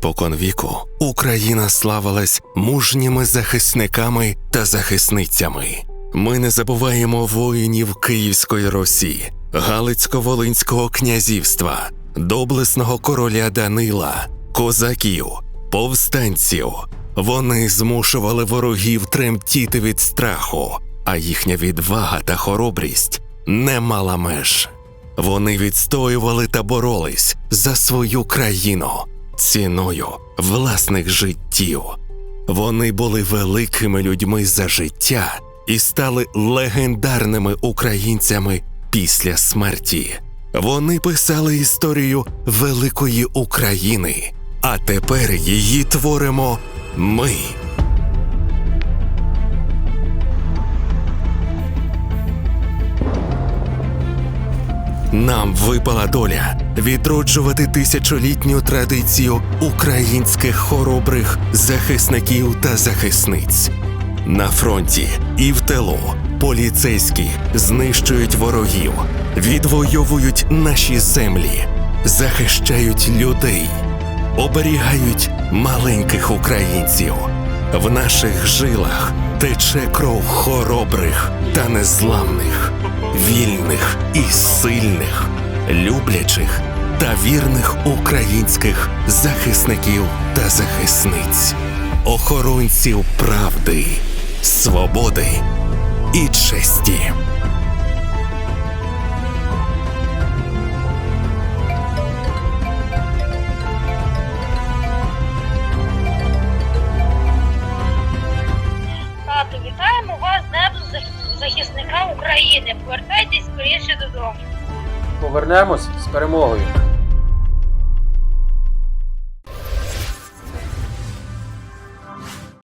Споконвіку Україна славилась мужніми захисниками та захисницями. Ми не забуваємо воїнів Київської Русі, Галицько-Волинського князівства, доблесного короля Данила, козаків, повстанців. Вони змушували ворогів тремтіти від страху, а їхня відвага та хоробрість не мала меж. Вони відстоювали та боролись за свою країну ціною власних життів. Вони були великими людьми за життя і стали легендарними українцями після смерті. Вони писали історію великої України, а тепер її творимо ми. Нам випала доля відроджувати тисячолітню традицію українських хоробрих захисників та захисниць. На фронті і в тилу поліцейські знищують ворогів, відвоюють наші землі, захищають людей, оберігають маленьких українців. В наших жилах тече кров хоробрих та незламних, вільних і сильних, люблячих та вірних українських захисників та захисниць, охоронців правди, свободи і честі. України. Повертайтесь скоріше додому. Повернемось з перемогою.